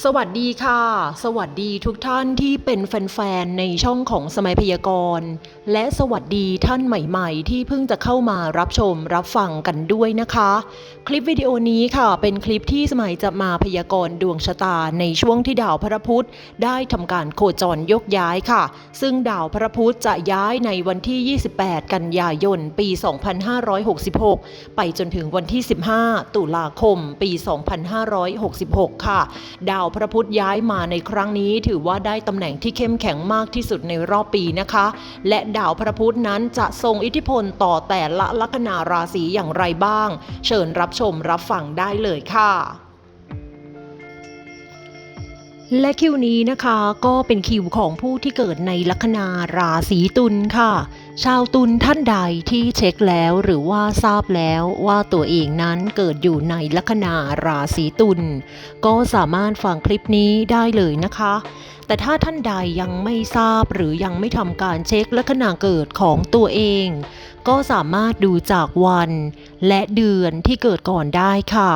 สวัสดีค่ะ สวัสดีทุกท่านที่เป็นแฟนๆ ในช่องของสมัยพยากรณ์ และสวัสดีท่านใหม่ๆ ที่เพิ่งจะเข้ามารับชมรับฟังกันด้วยนะคะ คลิปวิดีโอนี้ค่ะ เป็นคลิปที่สมัยจะมาพยากรณ์ดวงชะตาในช่วงที่ดาวพระพุธได้ทำการโคจรยกย้ายค่ะ ซึ่งดาวพระพุธจะย้ายในวันที่ 28 กันยายน ปี 2566 ไปจนถึงวันที่ 15 ตุลาคม ปี 2566 ค่ะ ดาวาวพระพุธย้ายมาในครั้งนี้ถือว่าได้ตำแหน่งที่เข้มแข็งมากที่สุดในรอบปีนะคะ และดาวพระพุธนั้นจะทรงอิทธิพลต่อแต่ละลัคนาราศีอย่างไรบ้าง เชิญรับชมรับฟังได้เลยค่ะและคิวนี้นะคะก็เป็นคิวของผู้ที่เกิดในลัคนาราศีตุลค่ะ ชาวตุลท่านใดที่เช็คแล้วหรือว่าทราบแล้วว่าตัวเองนั้นเกิดอยู่ในลัคนาราศีตุลก็สามารถฟังคลิปนี้ได้เลยนะคะ แต่ถ้าท่านใดยังไม่ทราบหรือยังไม่ทำการเช็คลัคนาเกิดของตัวเอง ก็สามารถดูจากวัน และเดือนที่เกิดก่อนได้ค่ะ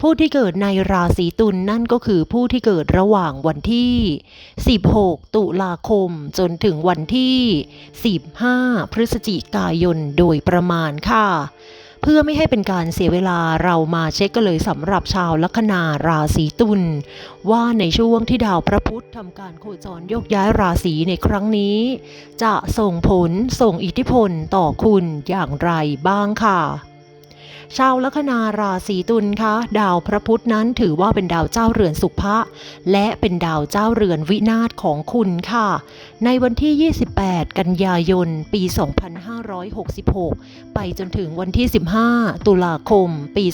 ผู้ที่เกิดในราศีตุลนั่นก็คือผู้ที่เกิดระหว่างวันที่ 16 ตุลาคมจนถึงวันที่ 15 พฤศจิกายนโดยประมาณค่ะ เพื่อไม่ให้เป็นการเสียเวลาเรามาเช็คกันเลยสำหรับชาวลัคนาราศีตุลว่าในช่วงที่ดาวพระพุธทำการโคจรยกย้ายราศีในครั้งนี้ จะส่งผลส่งอิทธิพลต่อคุณอย่างไรบ้างค่ะ ชาวลัคนาราศีตุลคะดาวพระพุธนั้นถือว่าเป็นดาวเจ้าเรือนสุภะและเป็นดาวเจ้าเรือนวินาศของคุณค่ะ ในวันที่ 28 กันยายน ปี 2566 ไปจนถึงวันที่ 15 ตุลาคม ปี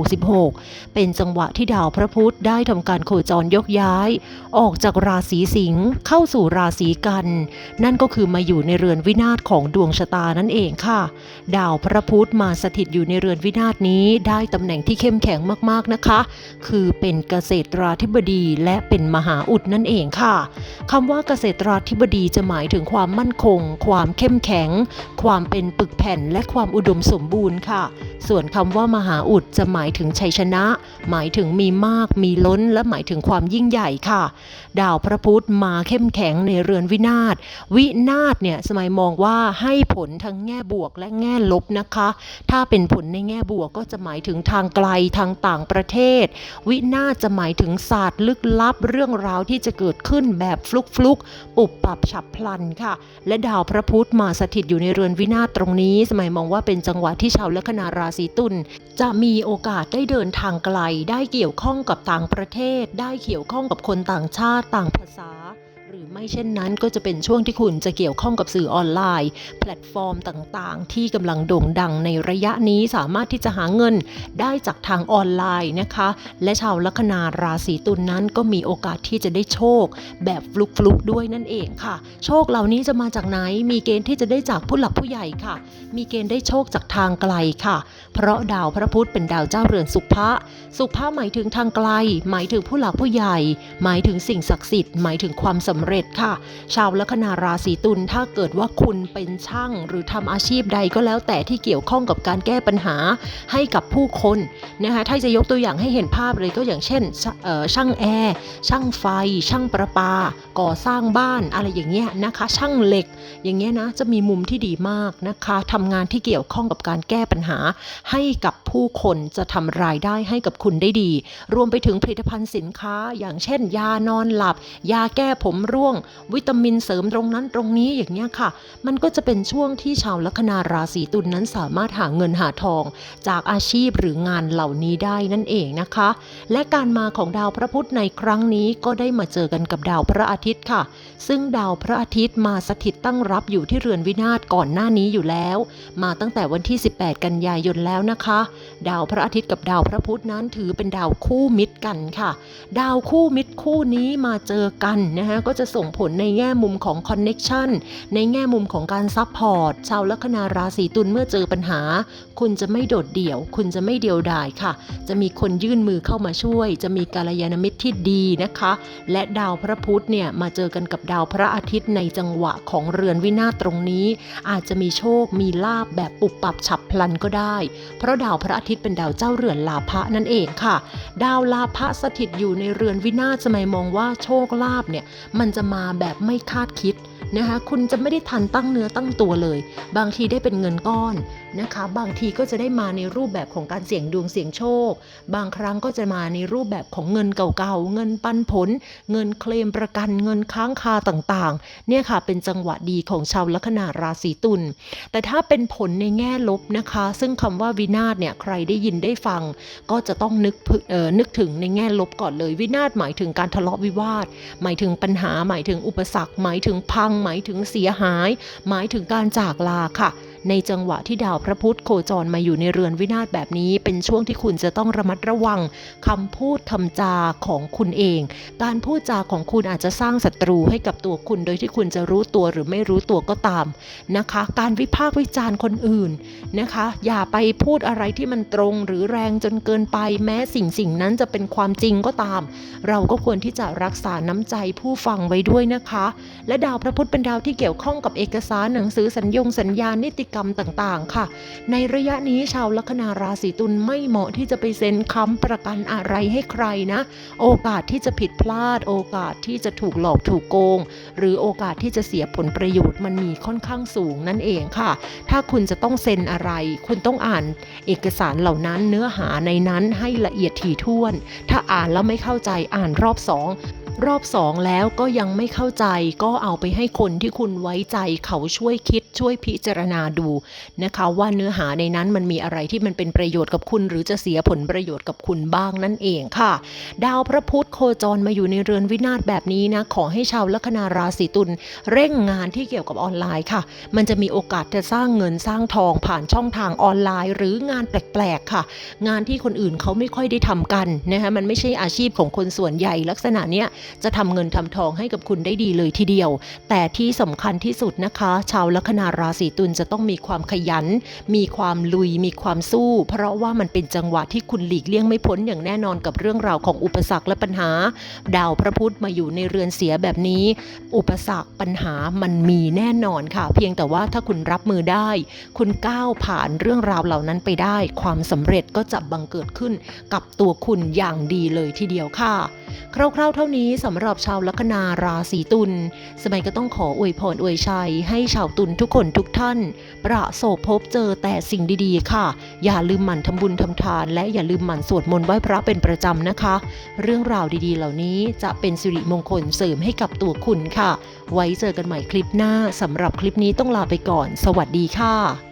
2566 เป็นจังหวะที่ดาวพระพุธได้ทำการโคจรยกย้าย ออกจากราศีสิงห์เข้าสู่ราศีกัน นั่นก็คือมาอยู่ในเรือนวินาศของดวงชะตานั่นเองค่ะ ดาวพระพุธมาสถิตอยู่ในเรือนวินาศนี้ได้ตำแหน่งที่เข้มแข็งมากๆนะคะ คือเป็นเกษตราธิบดีและเป็นมหาอุดนั่นเองค่ะคำว่าเกษตราธิบดีจะหมายถึงความมั่นคง ความเข้มแข็ง ความเป็นปึกแผ่นและความอุดมสมบูรณ์ค่ะ ส่วนคำว่ามหาอุดจะหมายถึงชัยชนะ หมายถึงมีมาก มีล้น และหมายถึงความยิ่งใหญ่ค่ะ ดาวพระพุธมาเข้มแข็งในเรือนวินาศวินาศเนี่ยสมัยมองว่าให้ผลทั้งแง่บวกและแง่ลบนะคะ ถ้าเป็นผลในแง่บวกก็จะหมายถึงทางไกลทางต่างประเทศ วินาจะหมายถึงศาสตร์ลึกลับเรื่องราวที่จะเกิดขึ้นแบบฟลุกฟลุกปุบปับฉับพลันค่ะ และดาวพระพุธมาสถิตอยู่ในเรือนวินาศตรงนี้ สมัยมองว่าเป็นจังหวะที่ชาวลัคนาราศีตุลจะมีโอกาสได้เดินทางไกล ได้เกี่ยวข้องกับต่างประเทศ ได้เกี่ยวข้องกับคนต่างชาติต่างภาษา รือไม่เช่นนั้นก็จะเป็นช่วงที่คุณจะเกี่ยวข้องกับสื่อออนไลน์ แพลตฟอร์มต่างๆ ที่กำลังโด่งดังในระยะนี้สามารถที่จะหาเงินได้จากทางออนไลน์นะคะ และชาวลัคนาราศีตุลนนั้นก็มีโอกาสที่จะได้โชค แบบฟลุกฟลุกๆด้วยนั่นเองค่ะ โชคเหล่านี้จะมาจากไหน มีเกณฑ์ที่จะได้จากผู้หลักผู้ใหญ่ค่ะ มีเกณฑ์ได้โชคจากทางไกลค่ะ เพราะดาวพระพุธเป็นดาวเจ้าเรือนสุภะสุภาพหมายถึงทางไกล หมายถึงผู้หลักผู้ใหญ่ หมายถึงสิ่งศักดิ์สิทธิ์หมายถึงความสำเร็จค่ะ ชาวลัคนาราศีตุลถ้าเกิดว่าคุณเป็นช่าง หรือทำอาชีพใดก็แล้วแต่ที่เกี่ยวข้องกับการแก้ปัญหาให้กับผู้คนนะคะถ้าจะยกตัวอย่างให้เห็นภาพเลยก็อย่างเช่นช่างแอร์ช่างไฟ ช่างประปา ก่อสร้างบ้านอะไรอย่างเงี้ยนะคะ ช่างเหล็กอย่างเงี้ยนะจะมีมุมที่ดีมากนะคะทำงานที่เกี่ยวข้องกับการแก้ปัญหา ให้กับผู้คนจะทำรายได้ให้กับคุณได้ดี รวมไปถึงผลิตภัณฑ์สินค้า อย่างเช่น ยานอนหลับ ยาแก้ผมร่วง วิตามินเสริมตรงนั้นตรงนี้อย่างเงี้ยค่ะ มันก็จะเป็นช่วงที่ชาวลัคนาราศีตุลนนั้นสามารถหาเงินหาทอง จากอาชีพหรืองานเหล่านี้ได้นั่นเองนะคะ และการมาของดาวพระพุธในครั้งนี้ก็ได้มาเจอกันกับดาวพระอาทิตย์ค่ะ ซึ่งดาวพระอาทิตย์มาสถิตตั้งรับอยู่ที่เรือนวินาศก่อนหน้านี้อยู่แล้ว มาตั้งแต่วันที่ 18 กันยายนแล้วนะคะ ดาวพระอาทิตย์กับดาวพระพุธนั้นถือเป็นดาวคู่มิตรกันค่ะ ดาวคู่มิตรคู่นี้มาเจอกันนะคะก็จะส่งผลในแง่มุมของคอนเน็ชันในแง่มุมของการซัพพอร์ตชาวลัคนาราศีตุลเมื่อเจอปัญหา คุณจะไม่โดดเดี่ยว คุณจะไม่เดียวดายค่ะ จะมีคนยื่นมือเข้ามาช่วย จะมีกาลยานมิตรที่ดีนะคะ และดาวพระพุธเนี่ยมาเจอกันกับดาวพระอาทิตย์ในจังหวะของเรือนวินาศตรงนี้ อาจจะมีโชคมีลาบแบบปุบปับฉับพลันก็ได้ เพราะดาวพระอาทิตย์เป็นดาวเจ้าเรือนลาภะนั่นเองค่ะ ดาวลาภะสถิตอยู่ในเรือนวินาศสมัยมองว่าโชคลาภเนี่ยมันจะมาแบบไม่คาดคิด นะคะคุณจะไม่ได้ทันตั้งเนื้อตั้งตัวเลย บางทีได้เป็นเงินก้อนนะคะ บางทีก็จะได้มาในรูปแบบของการเสี่ยงดวงเสี่ยงโชค บางครั้งก็จะมาในรูปแบบของเงินเก่าๆ เงินปันผล เงินเคลมประกันเงินค้างคาต่างๆ เนี่ยค่ะเป็นจังหวะดีของชาวลัคนาราศีตุล แต่ถ้าเป็นผลในแง่ลบนะคะ ซึ่งคำว่าวินาศเนี่ยใครได้ยินได้ฟัง ก็จะต้องนึกเอ่อนึกถึงในแง่ลบก่อนเลย วินาศหมายถึงการทะเลาะวิวาท หมายถึงปัญหาหมายถึงอุปสรรคหมายถึงพังหมายถึงเสียหาย หมายถึงการจากลาค่ะ ในจังหวะที่ดาวพระพุธโคจรมาอยู่ในเรือนวินาศแบบนี้ เป็นช่วงที่คุณจะต้องระมัดระวังคำพูดคำจาของคุณเอง การพูดจาของคุณอาจจะสร้างศัตรูให้กับตัวคุณ โดยที่คุณจะรู้ตัวหรือไม่รู้ตัวก็ตามนะคะ การวิพากษ์วิจารณ์คนอื่นนะคะ อย่าไปพูดอะไรที่มันตรงหรือแรงจนเกินไป แม้สิ่งสิ่งนั้นจะเป็นความจริงก็ตาม เราก็ควรที่จะรักษาน้ำใจผู้ฟังไว้ด้วยนะคะ และดาวพระพุธเป็นดาวที่เกี่ยวข้องกับเอกสารหนังสือสัญญงสัญญานิติกรรมต่างๆ ค่ะ ในระยะนี้ชาวลัคนาราศีตุลไม่เหมาะที่จะไปเซ็นค้ำประกันอะไรให้ใครนะ โอกาสที่จะผิดพลาด โอกาสที่จะถูกหลอกถูกโกง หรือโอกาสที่จะเสียผลประโยชน์มันมีค่อนข้างสูงนั่นเองค่ะ ถ้าคุณจะต้องเซ็นอะไร คุณต้องอ่านเอกสารเหล่านั้นเนื้อหาในนั้นให้ละเอียดถี่ถ้วน ถ้าอ่านแล้วไม่เข้าใจอ่านรอบสอง รอบสองแล้วก็ยังไม่เข้าใจก็เอาไปให้คนที่คุณไว้ใจเขาช่วยคิดช่วยพิจารณาดูนะคะ ว่าเนื้อหาในนั้นมันมีอะไรที่มันเป็นประโยชน์กับคุณ หรือจะเสียผลประโยชน์กับคุณบ้างนั่นเองค่ะ ดาวพระพุธโคจรมาอยู่ในเรือนวินาศแบบนี้นะขอให้ชาวลัคนาราศีตุลเร่งงานที่เกี่ยวกับออนไลน์ค่ะ มันจะมีโอกาสจะสร้างเงินสร้างทองผ่านช่องทางออนไลน์ หรืองานแปลกๆค่ะ งานที่คนอื่นเขาไม่ค่อยได้ทำกันนะคะมันไม่ใช่อาชีพของคนส่วนใหญ่ลักษณะเนี้ยจะทำเงินทำทองให้กับคุณได้ดีเลยทีเดียว แต่ที่สำคัญที่สุดนะคะ ชาวลัคนาราศีตุลจะต้องมีความขยัน มีความลุย มีความสู้ เพราะว่ามันเป็นจังหวะที่คุณหลีกเลี่ยงไม่พ้นอย่างแน่นอนกับเรื่องราวของอุปสรรคและปัญหา ดาวพระพุธมาอยู่ในเรือนเสียแบบนี้ อุปสรรคปัญหามันมีแน่นอนค่ะ เพียงแต่ว่าถ้าคุณรับมือได้ คุณก้าวผ่านเรื่องราวเหล่านั้นไปได้ ความสำเร็จก็จะบังเกิดขึ้นกับตัวคุณอย่างดีเลยทีเดียวค่ะคร่าวๆเท่านี้สำหรับชาวลัคนาราศีตุล สมัยก็ต้องขออวยพรอวยชัย ให้ชาวตุลทุกคนทุกท่าน ประสบพบเจอแต่สิ่งดีๆ ค่ะ อย่าลืมหมั่นทำบุญทำทาน และอย่าลืมหมั่นสวดมนต์ไหว้พระเป็นประจำนะคะ เรื่องราวดีๆ เหล่านี้จะเป็นสิริมงคลเสริมให้กับตัวคุณค่ะ ไว้เจอกันใหม่คลิปหน้าสำหรับคลิปนี้ต้องลาไปก่อน สวัสดีค่ะ